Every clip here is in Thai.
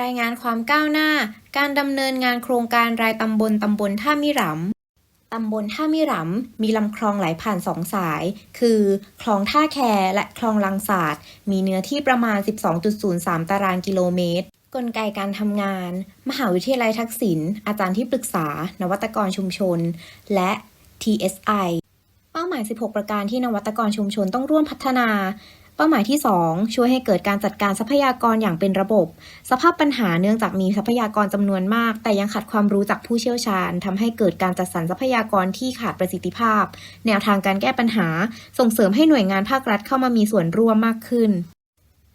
รายงานความก้าวหน้า การดำเนินงานโครงการรายตำบลตำบลท่ามิหรำตำบลท่ามิหรำมีลำคลองไหลผ่านสองสาย คือคลองท่าแคและคลองลังศาสาดมีเนื้อที่ประมาณ 12.03 ตารางกิโลเมตร กลไกการทำงาน มหาวิทยาลัยทักษิณ อาจารย์ที่ปรึกษา นวัตกรชุมชน และ TSI เป้าหมาย 16 ประการที่นวัตกรชุมชนต้องร่วมพัฒนา เป้าหมายที่ 2 ช่วยให้เกิดการจัดการทรัพยากรอย่างเป็นระบบ สภาพปัญหาเนื่องจากมีทรัพยากรจำนวนมาก แต่ยังขาดความรู้จากผู้เชี่ยวชาญทำให้เกิดการจัดสรรทรัพยากรที่ขาดประสิทธิภาพ แนวทางการแก้ปัญหา ส่งเสริมให้หน่วยงานภาครัฐเข้ามามีส่วนร่วมมากขึ้น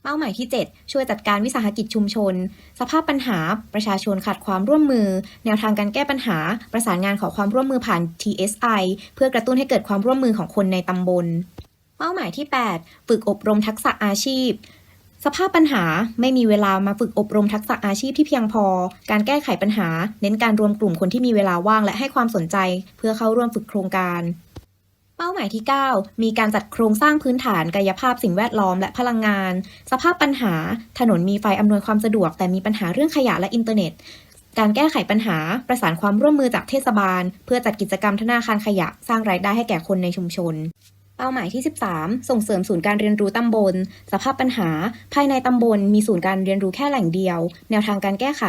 เป้าหมายที่ 7 ช่วยจัดการวิสาหกิจชุมชน สภาพปัญหา ประชาชนขาดความร่วมมือ แนวทางการแก้ปัญหา ประสานงานขอความร่วมมือผ่าน TSI เพื่อกระตุ้นให้เกิดความร่วมมือของคนในตำบล เป้าหมายที่ 8 ฝึกอบรมทักษะอาชีพ สภาพปัญหาไม่มีเวลามาฝึกอบรมทักษะอาชีพที่เพียงพอ การแก้ไขปัญหา เน้นการรวมกลุ่มคนที่มีเวลาว่างและให้ความสนใจ เพื่อเข้าร่วมฝึกโครงการ เป้าหมายที่ 9 มีการจัดโครงสร้างพื้นฐานกายภาพสิ่งแวดล้อมและพลังงาน สภาพปัญหา ถนนมีไฟอำนวยความสะดวก แต่มีปัญหาเรื่องขยะและอินเทอร์เน็ตการแก้ไขปัญหาประสานความร่วมมือจากเทศบาล เพื่อจัดกิจกรรมธนาคารขยะสร้างรายได้ให้แก่คนในชุมชน เป้าหมายที่ 13 ส่งเสริมศูนย์การเรียนรู้ตำบล สภาพปัญหา ภายในตำบลมีศูนย์การเรียนรู้แค่แหล่งเดียว แนวทางการแก้ไข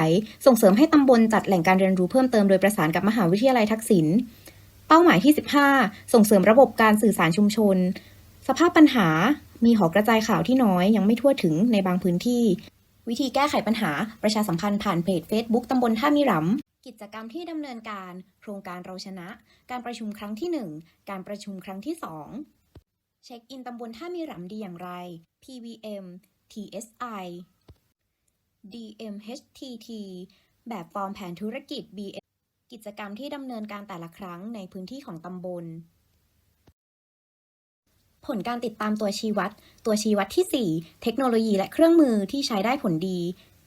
ส่งเสริมให้ตำบลจัดแหล่งการเรียนรู้เพิ่มเติมโดยประสานกับมหาวิทยาลัยทักษิณ เป้าหมายที่ 15 ส่งเสริมระบบการสื่อสารชุมชน สภาพปัญหา มีหอกระจายข่าวที่น้อยยังไม่ทั่วถึงในบางพื้นที่ วิธีแก้ไขปัญหา ประชาสัมพันธ์ผ่านเพจ Facebook ตำบลท่ามิรำกิจกรรมที่ดำเนินการ โครงการเราชนะ การประชุมครั้งที่ 1 การประชุมครั้งที่ 2 เช็คอินตำบลท่ามิหรำดีอย่างไร PVM TSI DMHTT แบบฟอร์มแผนธุรกิจ BM กิจกรรมที่ดำเนินการแต่ละครั้งในพื้นที่ของตำบล ผลการติดตามตัวชี้วัด ตัวชี้วัดที่ 4 เทคโนโลยีและเครื่องมือที่ใช้ได้ผลดี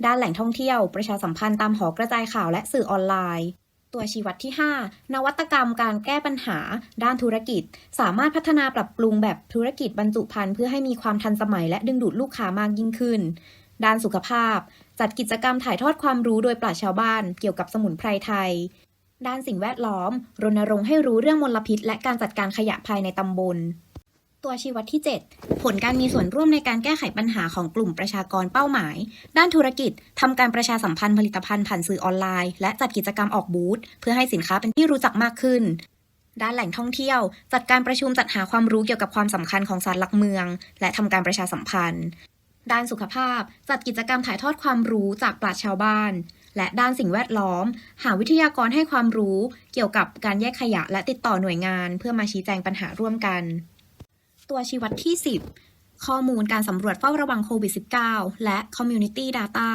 ด้านแหล่งท่องเที่ยว ประชาสัมพันธ์ตามหอกระจายข่าวและสื่อออนไลน์ ตัวชี้วัดที่ 5 นวัตกรรมการแก้ปัญหาด้านธุรกิจ สามารถพัฒนาปรับปรุงแบบธุรกิจบรรจุภัณฑ์เพื่อให้มีความทันสมัยและดึงดูดลูกค้ามากยิ่งขึ้น ด้านสุขภาพ จัดกิจกรรมถ่ายทอดความรู้โดยปราชชาวบ้าน เกี่ยวกับสมุนไพรไทย ด้านสิ่งแวดล้อม รณรงค์ให้รู้เรื่องมลพิษ และการจัดการขยะภายในตำบล ตัวชี้วัดที่ 7 ผลการมีส่วนร่วมในการแก้ไขปัญหาของกลุ่มประชากรเป้าหมาย ด้านธุรกิจทำการประชาสัมพันธ์ผลิตภัณฑ์ผ่านสื่อออนไลน์ และจัดกิจกรรมออกบูธเพื่อให้สินค้าเป็นที่รู้จักมากขึ้น ด้านแหล่งท่องเที่ยว จัดการประชุมจัดหาความรู้เกี่ยวกับความสำคัญของศาลหลักเมือง และทำการประชาสัมพันธ์ ด้านสุขภาพ จัดกิจกรรมถ่ายทอดความรู้จากปราชญ์ชาวบ้านและด้านสิ่งแวดล้อม หาวิทยากรให้ความรู้ เกี่ยวกับการแยกขยะและติดต่อหน่วยงาน เพื่อมาชี้แจงปัญหาร่วมกัน ตัวชี้วัดที่ 10 ข้อมูลการสำรวจเฝ้าระวังโควิด -19 และ Community Data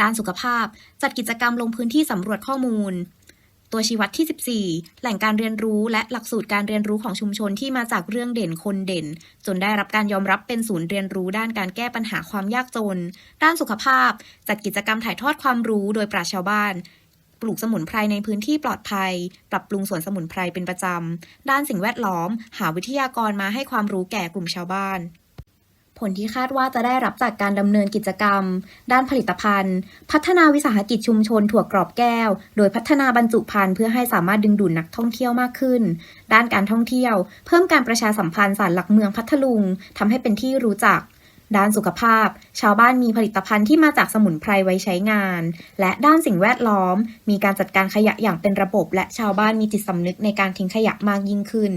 ด้านสุขภาพ จัดกิจกรรมลงพื้นที่สำรวจข้อมูล ตัวชี้วัดที่ 14 แหล่งการเรียนรู้และหลักสูตรการเรียนรู้ของชุมชนที่มาจากเรื่องเด่นคนเด่น จนได้รับการยอมรับเป็นศูนย์เรียนรู้ด้านการแก้ปัญหาความยากจน ด้านสุขภาพ จัดกิจกรรมถ่ายทอดความรู้โดยปราชชาวบ้าน ปลูกสมุนไพรในพื้นที่ปลอดภัย ปรับปรุงสวนสมุนไพรเป็นประจำ ด้านสิ่งแวดล้อม หาวิทยากรมาให้ความรู้แก่กลุ่มชาวบ้านผลที่คาดว่าจะได้รับจากการดำเนินกิจกรรม ด้านผลิตภัณฑ์ พัฒนาวิสาหกิจชุมชนถั่วกรอบแก้ว โดยพัฒนาบรรจุภัณฑ์เพื่อให้สามารถดึงดูดนักท่องเที่ยวมากขึ้น ด้านการท่องเที่ยว เพิ่มการประชาสัมพันธ์ศาลหลักเมืองพัทลุงทำให้เป็นที่รู้จัก ด้านสุขภาพ ชาวบ้านมีผลิตภัณฑ์ที่มาจากสมุนไพรไว้ใช้งาน และด้านสิ่งแวดล้อม มีการจัดการขยะอย่างเป็นระบบ และชาวบ้านมีจิตสำนึกในการทิ้งขยะมากยิ่งขึ้น